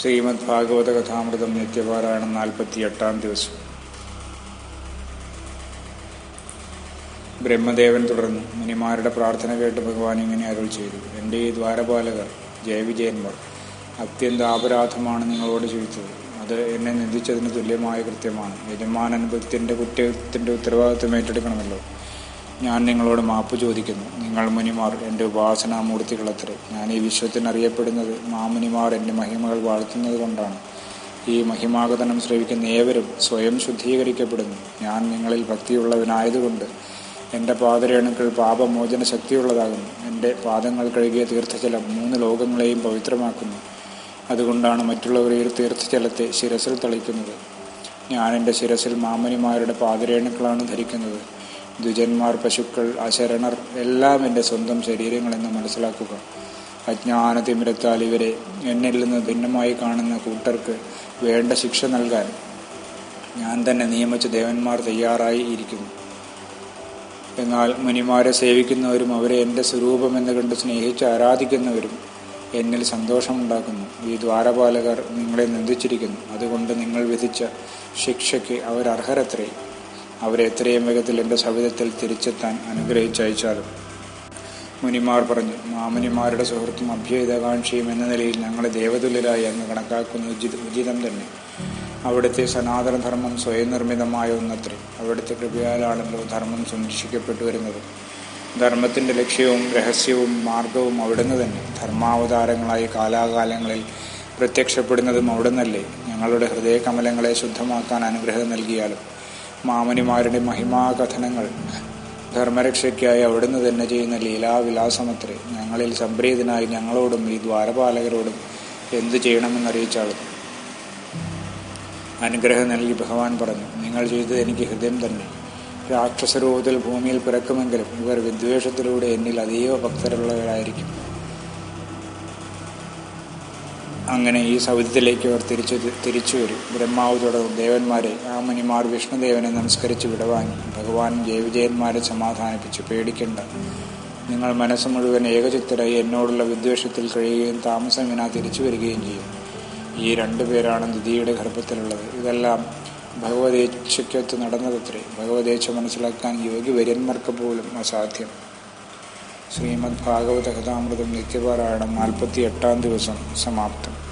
ശ്രീമദ് ഭാഗവത കഥാമൃതം നിത്യപാരായണം നാൽപ്പത്തി എട്ടാം ദിവസം. ബ്രഹ്മദേവൻ തുടർന്നു മുനിമാരുടെ പ്രാർത്ഥന കേട്ട് ഭഗവാൻ ഇങ്ങനെ അരുൾ ചെയ്തു. എന്റെ ഈ ദ്വാരപാലകർ ജയവിജയന്മാർ അത്യന്ത അപരാധമാണ് നിങ്ങളോട് ചോദിച്ചത്. അത് എന്നെ നിന്ദിച്ചതിന് തുല്യമായ കൃത്യമാണ്. യജമാനൻ ഭക്തിന്റെ കുറ്റത്തിന്റെ ഉത്തരവാദിത്വം ഏറ്റെടുക്കണമല്ലോ. ഞാൻ നിങ്ങളോട് മാപ്പ് ചോദിക്കുന്നു. നിങ്ങൾ മുനിമാർ എന്റെ ഉപാസനാമൂർത്തികളത്രേ. ഞാൻ ഈ വിശ്വത്തിന് അറിയപ്പെടുന്നത് മാമുനിമാർ എന്റെ മഹിമകൾ വാഴ്ത്തുന്നത് കൊണ്ടാണ്. ഈ മഹിമാഗതനം ശ്രവിക്കുന്ന ഏവരും സ്വയം ശുദ്ധീകരിക്കപ്പെടുന്നു. ഞാൻ നിങ്ങളിൽ ഭക്തിയുള്ളവനായതുകൊണ്ട് എന്റെ പാദരേണുക്കൾ പാപമോചന ശക്തിയുള്ളതാകുന്നു. എന്റെ പാദങ്ങൾ കഴുകിയ തീർത്ഥജലം മൂന്ന് ലോകങ്ങളെയും പവിത്രമാക്കുന്നു. അതുകൊണ്ടാണ് മറ്റുള്ളവർ ഈ തീർത്ഥജലത്തെ ശിരസിൽ തളിക്കുന്നത്. ഞാൻ എന്റെ ശിരസിൽ മാമനിമാരുടെ പാദരേണുക്കളാണ് ധരിക്കുന്നത്. ദ്വിജന്മാർ പശുക്കൾ അശരണർ എല്ലാം എന്റെ സ്വന്തം ശരീരങ്ങളെന്ന് മനസ്സിലാക്കുക. അജ്ഞാനതിമിരത്താൽ ഇവരെ എന്നിൽ നിന്ന് ഭിന്നമായി കാണുന്ന കൂട്ടർക്ക് വേണ്ട ശിക്ഷ നൽകാൻ ഞാൻ തന്നെ നിയമിച്ച ദേവന്മാർ തയ്യാറായി ഇരിക്കുന്നു. എന്നാൽ മുനിമാരെ സേവിക്കുന്നവരും അവരെ എന്റെ സ്വരൂപമെന്ന് കണ്ട് സ്നേഹിച്ച് ആരാധിക്കുന്നവരും എന്നിൽ സന്തോഷമുണ്ടാക്കുന്നു. ഈ ദ്വാരപാലകർ നിങ്ങളെ നിന്ദിച്ചിരിക്കുന്നു. അതുകൊണ്ട് നിങ്ങൾ വിധിച്ച ശിക്ഷയ്ക്ക് അവരർഹരത്രേ. അവരെ എത്രയും വേഗത്തിൽ എന്റെ സവിധത്തിൽ തിരിച്ചെത്താൻ അനുഗ്രഹിച്ചയച്ചാലും. മുനിമാർ പറഞ്ഞു മാമുനിമാരുടെ സുഹൃത്തും അഭ്യുതകാംക്ഷിയും എന്ന നിലയിൽ ഞങ്ങളെ ദേവതുല്യരായി അങ്ങ് കണക്കാക്കുന്ന. ഉചിത ഉചിതം തന്നെ. അവിടുത്തെ സനാതനധർമ്മം സ്വയം നിർമ്മിതമായ ഒന്നത്രേ. അവിടുത്തെ കൃപയാലാണല്ലോ ധർമ്മം സംരക്ഷിക്കപ്പെട്ടു വരുന്നത്. ധർമ്മത്തിന്റെ ലക്ഷ്യവും രഹസ്യവും മാർഗവും അവിടുന്ന് തന്നെ. ധർമാവതാരങ്ങളായി കാലാകാലങ്ങളിൽ പ്രത്യക്ഷപ്പെടുന്നതും അവിടുന്നല്ലേ. ഞങ്ങളുടെ ഹൃദയകമലങ്ങളെ ശുദ്ധമാക്കാൻ അനുഗ്രഹം നൽകിയാലും മാമനിമാരുടെ മഹിമാകഥനങ്ങൾ. ധർമ്മരക്ഷയ്ക്കായി അവിടുന്ന് തന്നെ ചെയ്യുന്ന ലീലാവിലാസമത്രേ. ഞങ്ങളിൽ സംപ്രീതനായി ഞങ്ങളോടും ഈ ദ്വാരപാലകരോടും എന്തു ചെയ്യണമെന്നറിയിച്ചാളും. അനുഗ്രഹം നൽകി ഭഗവാൻ പറഞ്ഞു നിങ്ങൾ ചെയ്തത് എനിക്ക് ഹൃദയം തന്നെ. രാക്ഷസരൂപത്തിൽ ഭൂമിയിൽ പിറക്കുമെങ്കിലും ഇവർ വിദ്വേഷത്തിലൂടെ എന്നിൽ അതീവ ഭക്തരുള്ളവരായിരിക്കും. അങ്ങനെ ഈ സൗദ്യത്തിലേക്ക് അവർ തിരിച്ചു തിരിച്ചു വരും. ബ്രഹ്മാവ് തുടർന്ന് ദേവന്മാരെ ആ മുനിമാർ വിഷ്ണുദേവനെ നമസ്കരിച്ച് വിടവാങ്ങി. ഭഗവാൻ ജയവിജയന്മാരെ സമാധാനിപ്പിച്ചു. പേടിക്കേണ്ട. നിങ്ങൾ മനസ്സ് മുഴുവൻ ഏകചിത്തരായി എന്നോടുള്ള വിദ്വേഷത്തിൽ കഴിയുകയും താമസം വിനാ തിരിച്ചു വരികയും ചെയ്യും. ഈ രണ്ടു പേരാണ് ദിതിയുടെ ഗർഭത്തിലുള്ളത്. ഇതെല്ലാം ഭഗവതേച്ഛയ്ക്കൊത്ത് നടന്നതത്രേ. ഭഗവതേച്ഛ മനസ്സിലാക്കാൻ യോഗി വര്യന്മാർക്ക് പോലും അസാധ്യം. ശ്രീമദ് ഭാഗവത കഥാമൃതം നിത്യപാരായണം നാൽപ്പത്തി എട്ടാം ദിവസം സമാപ്തം.